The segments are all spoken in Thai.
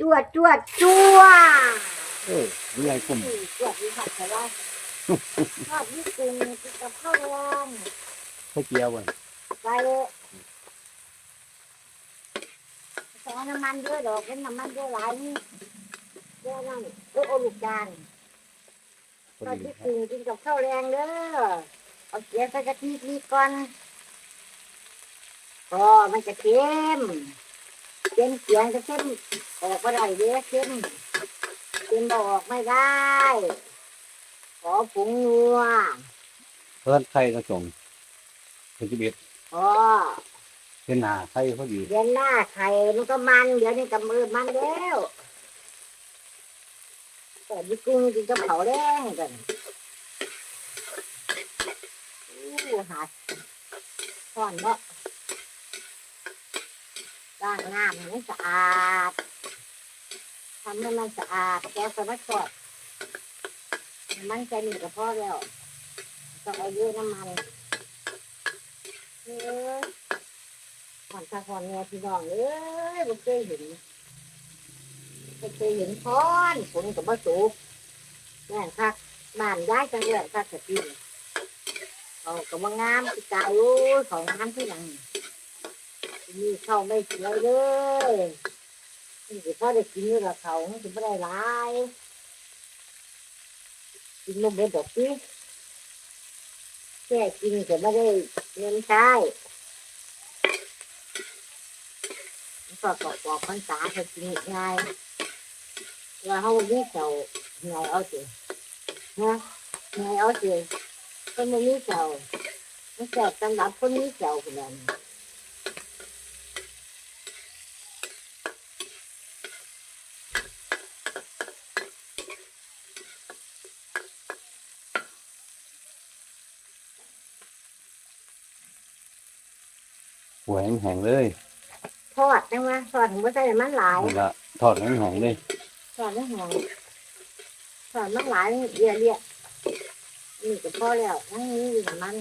จวดจวดจวดเออมีไงกลุ่มจวดนี่ค่ะแต่ว่าชอบญี่ปุ่นกินกับข้าวแรงข้าวเจียวบ่ไปใส่น้ำมันด้วยดอกเป็นน้ำมันด้วยหลายนี่เดี๋ยวนั่นเออโอาลูกจานพอชอบดีญี่ครับปุ่นกินกับข้าวแรงเด้อเอาเกลือใส่กะทิดีก่อนก็มันจะเค็มเค็มเสียงจะเค็ม ออกก็ได้เยอะเค็มเค็มบอกออกไม่ได้ ขอผงนัวเพิ่นไข่กระสงเป็นสิบเอ็ดพอเป็นหนาไข่พอดีเดี๋ยวหน้าไข่มันก็มัน เดี๋ยวนี้กับมือมันแล้วแต่ดิกุ้งกินกับเผาแรงกันอู้หาซ่อนเนาะล้างน้ำให้มันสะอาด ทำให้มันสะอาดแก้วสมัครอดมันจะมีกับพ่อแล้วต้องเอาเยอะน้ำมันเออผ่อนตาผ่อนเนี่ยพี่น้องเอ้ยบ่เคยเห็นบ่เคยเห็นพอนฝนกับบ่สุกแม่นคักบ้านย้ายจังเลยคักสะปีเขาก็บ่งามคือเก่าอยู่เขางามที่หลังนี่เข้าไม่สวยเลย สิพอได้กินอยู่กับเขามันสิบ่ได้หลายกินบ่เบิดดอกสิแค่กินก็บ่ได้เงินใช้ก็บอกบอกภาษาเขาจริงง่ายว่าเขาวิ่เจ้าไงเอาสินะไงเอาสิคนมันมีเจ้าไม่เจ้าสำหรับคนมีเจ้าคนนั้น หัวแห้งๆเลย ทอดนะวะทอดถึงว่าใส่มันหลายนี่ละทอดแห้งๆเลยทอดไม่หอมทอดมันหลายเรียเรียนี่ก็พอแล้วทั้งนี้มีแต่มัน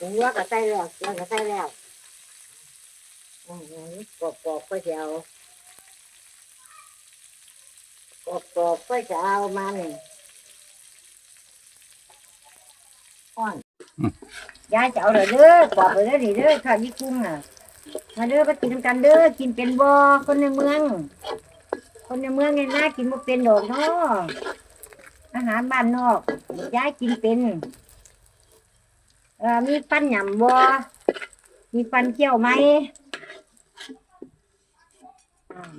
ถึงว่าก็ใส่แล้วเกลือก็ใส่แล้วอืมกรอบๆก็จะเอากรอบๆก็จะเอามันอ่อน ยายจะเอาเลยเด้อกอบเลยเด้อนี่เด้อค่ะยี่กุ้งอะมาเด้อไปกินนำกันเด้อกินเป็นบ่คนในเมือง คนในเมืองเนี่ยน่ากินบ่เป็นดอกเนาะอาหารบ้านนอกยายกินเป็นเอ่อมีฟันหยำบ่มีฟันเคี้ยวไหม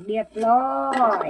เรียบร้อย